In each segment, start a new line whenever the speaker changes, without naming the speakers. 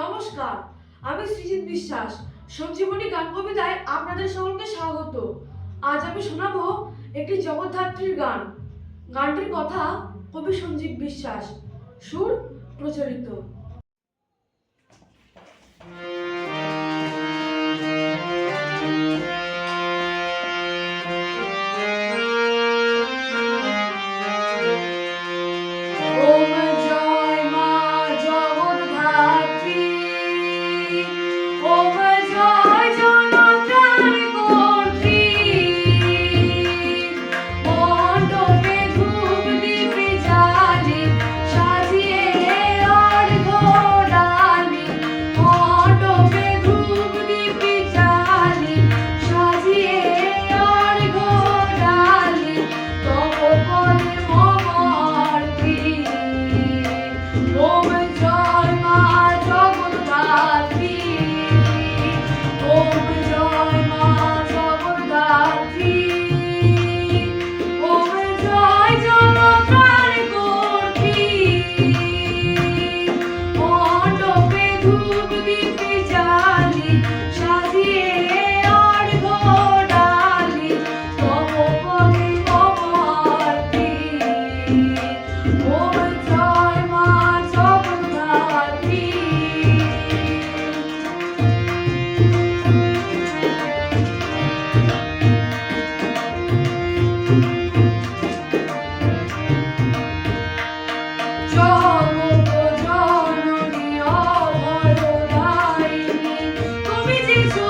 নমস্কার, আমি সৃজিত বিশ্বাস। সঞ্জীবনী গান কবিতায় আপনাদের সকলকে স্বাগত। আজ আমি শোনাবো একটি জগদ্ধাত্রীর গান। গানটির কথা কবি সঞ্জীব বিশ্বাস। সুর প্রচলিত Jesus.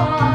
Oh.